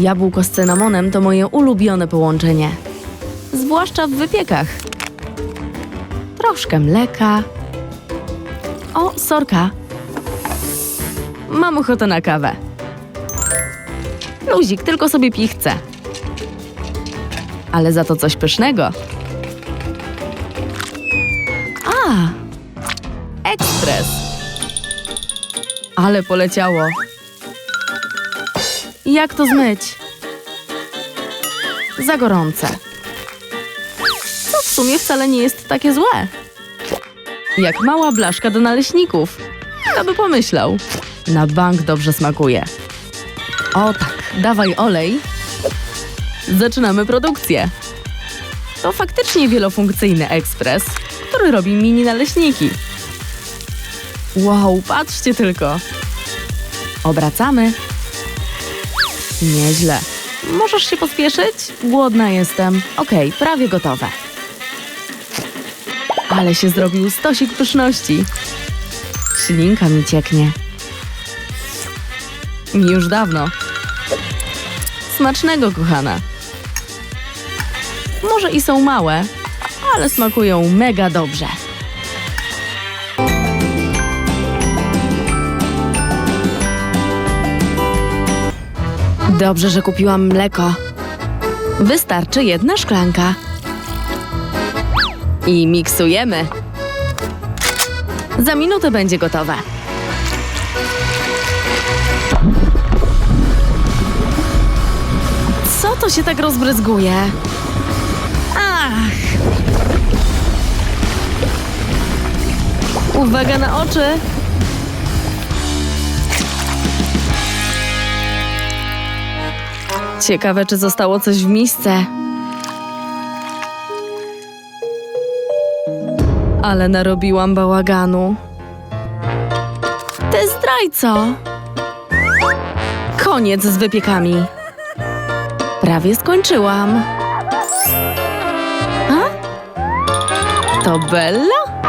Jabłko z cynamonem to moje ulubione połączenie. Zwłaszcza w wypiekach. Troszkę mleka. O, sorka. Mam ochotę na kawę. Luzik, tylko sobie pij chcę. Ale za to coś pysznego. A! Ekspres. Ale poleciało. Jak to zmyć? Za gorące. Co w sumie wcale nie jest takie złe. Jak mała blaszka do naleśników. Kto by pomyślał? Na bank dobrze smakuje. O tak, dawaj olej. Zaczynamy produkcję. To faktycznie wielofunkcyjny ekspres, który robi mini naleśniki. Wow, patrzcie tylko. Obracamy. Nieźle. Możesz się pospieszyć? Głodna jestem. Okej, prawie gotowe. Ale się zrobił stosik pyszności. Ślinka mi cieknie. Już dawno. Smacznego, kochana. Może i są małe, ale smakują mega dobrze. Dobrze, że kupiłam mleko. Wystarczy jedna szklanka. I miksujemy. Za minutę będzie gotowe. Co to się tak rozbryzguje? Ach! Uwaga na oczy! Ciekawe, czy zostało coś w misce. Ale narobiłam bałaganu. Ty zdrajco! Koniec z wypiekami. Prawie skończyłam. A? To Bella?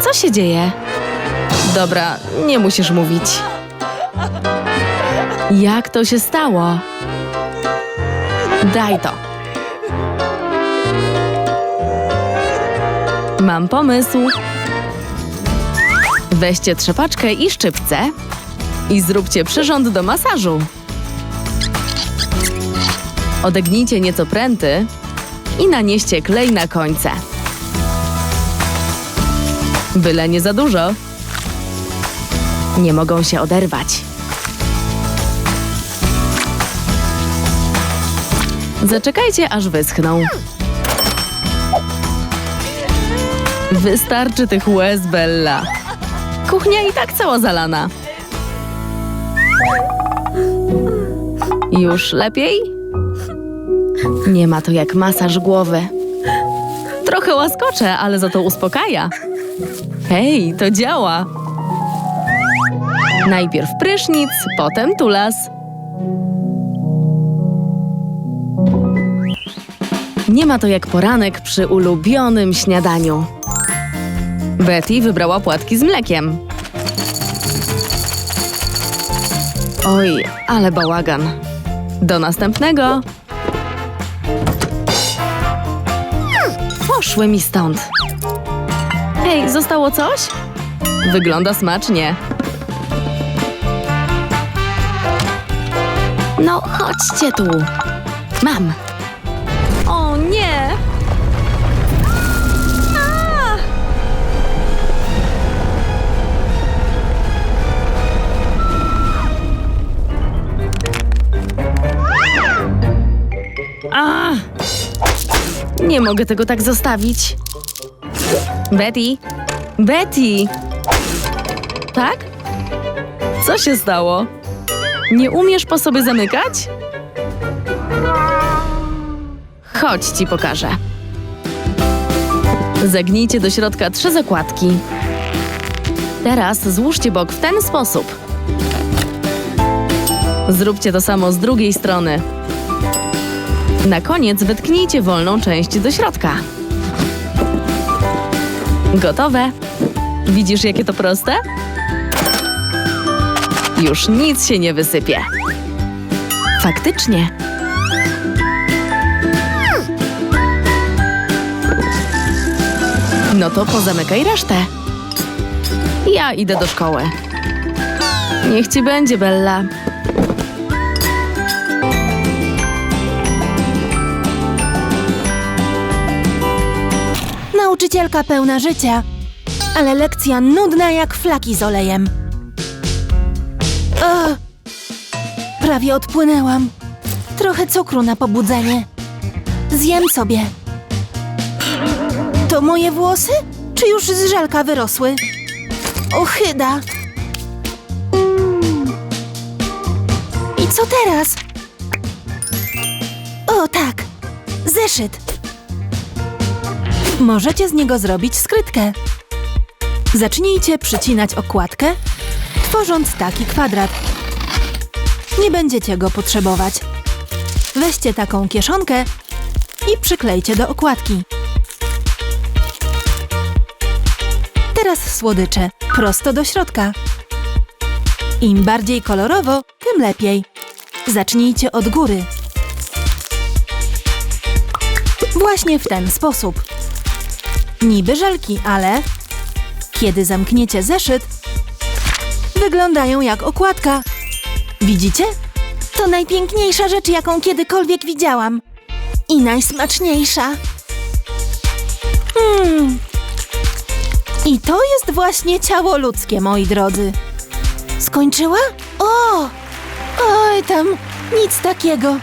Co się dzieje? Dobra, nie musisz mówić. Jak to się stało? Daj to. Mam pomysł. Weźcie trzepaczkę i szczypce i zróbcie przyrząd do masażu. Odegnijcie nieco pręty i nanieście klej na końce. Byle nie za dużo. Nie mogą się oderwać. Zaczekajcie, aż wyschną. Wystarczy tych łez, Bella. Kuchnia i tak cała zalana. Już lepiej? Nie ma to jak masaż głowy. Trochę łaskocze, ale za to uspokaja. Hej, to działa. Najpierw prysznic, potem tulas. Nie ma to jak poranek przy ulubionym śniadaniu. Betty wybrała płatki z mlekiem. Oj, ale bałagan. Do następnego. Poszły mi stąd. Hej, zostało coś? Wygląda smacznie. No, chodźcie tu. Mam. A! Nie mogę tego tak zostawić. Betty? Betty! Tak? Co się stało? Nie umiesz po sobie zamykać? Chodź ci pokażę. Zagnijcie do środka trzy zakładki. Teraz złóżcie bok w ten sposób. Zróbcie to samo z drugiej strony. Na koniec wytknijcie wolną część do środka. Gotowe. Widzisz, jakie to proste? Już nic się nie wysypie. Faktycznie. No to pozamykaj resztę. Ja idę do szkoły. Niech ci będzie, Bella. Nauczycielka pełna życia, ale lekcja nudna jak flaki z olejem. O, prawie odpłynęłam. Trochę cukru na pobudzenie. Zjem sobie. To moje włosy? Czy już z żelka wyrosły? Ochyda. I co teraz? O tak, zeszyt. Możecie z niego zrobić skrytkę. Zacznijcie przycinać okładkę, tworząc taki kwadrat. Nie będziecie go potrzebować. Weźcie taką kieszonkę i przyklejcie do okładki. Teraz słodycze, prosto do środka. Im bardziej kolorowo, tym lepiej. Zacznijcie od góry. Właśnie w ten sposób. Niby żelki, ale kiedy zamkniecie zeszyt, wyglądają jak okładka. Widzicie? To najpiękniejsza rzecz, jaką kiedykolwiek widziałam. I najsmaczniejsza. Mmm. I to jest właśnie ciało ludzkie, moi drodzy. Skończyła? O! Oj, tam nic takiego.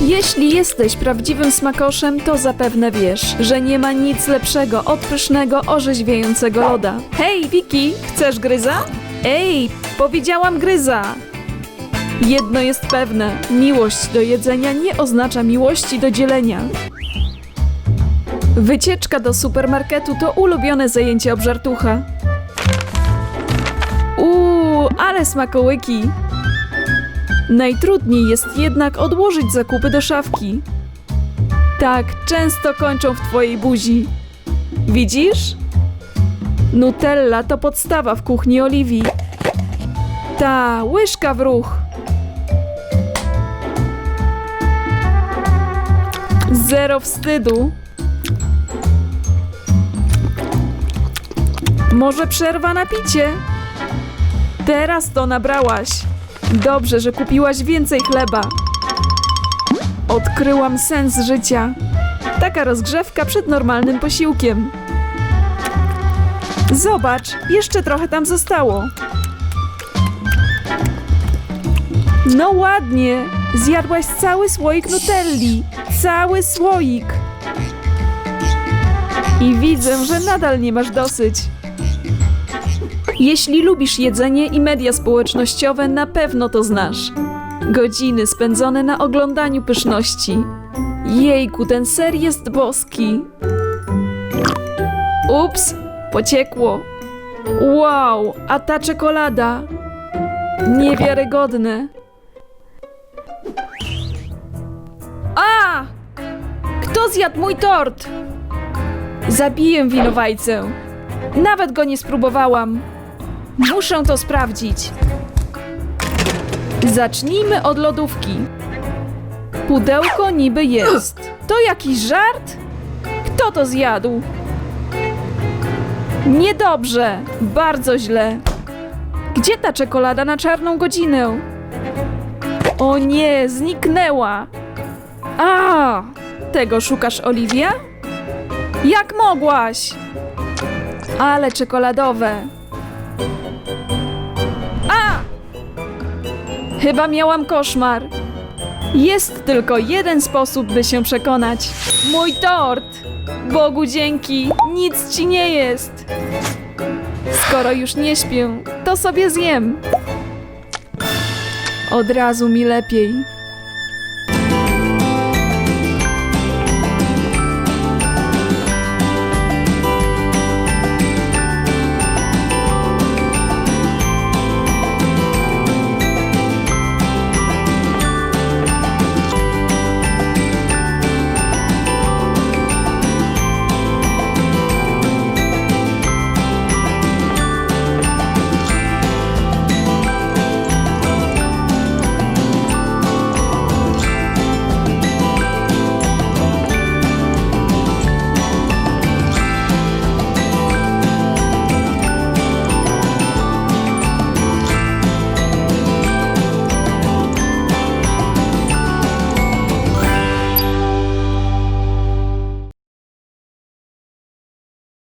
Jeśli jesteś prawdziwym smakoszem, to zapewne wiesz, że nie ma nic lepszego od pysznego, orzeźwiającego loda. Hej, Wiki, chcesz gryza? Ej, powiedziałam gryza! Jedno jest pewne, miłość do jedzenia nie oznacza miłości do dzielenia. Wycieczka do supermarketu to ulubione zajęcie obżartucha. Uuu, ale smakołyki! Najtrudniej jest jednak odłożyć zakupy do szafki. Tak, często kończą w twojej buzi. Widzisz? Nutella to podstawa w kuchni Oliwii. Ta, łyżka w ruch. Zero wstydu. Może przerwa na picie? Teraz to nabrałaś. Dobrze, że kupiłaś więcej chleba. Odkryłam sens życia. Taka rozgrzewka przed normalnym posiłkiem. Zobacz, jeszcze trochę tam zostało. No ładnie, zjadłaś cały słoik Nutelli. Cały słoik. I widzę, że nadal nie masz dosyć. Jeśli lubisz jedzenie i media społecznościowe, na pewno to znasz. Godziny spędzone na oglądaniu pyszności. Jejku, ten ser jest boski. Ups, pociekło. Wow, a ta czekolada. Niewiarygodne. A! Kto zjadł mój tort? Zabiję winowajcę. Nawet go nie spróbowałam. Muszę to sprawdzić. Zacznijmy od lodówki. Pudełko niby jest. To jakiś żart? Kto to zjadł? Niedobrze, bardzo źle. Gdzie ta czekolada na czarną godzinę? O nie, zniknęła. A, tego szukasz, Oliwia? Jak mogłaś? Ale czekoladowe. Chyba miałam koszmar. Jest tylko jeden sposób, by się przekonać. Mój tort! Bogu dzięki, nic ci nie jest. Skoro już nie śpię, to sobie zjem. Od razu mi lepiej.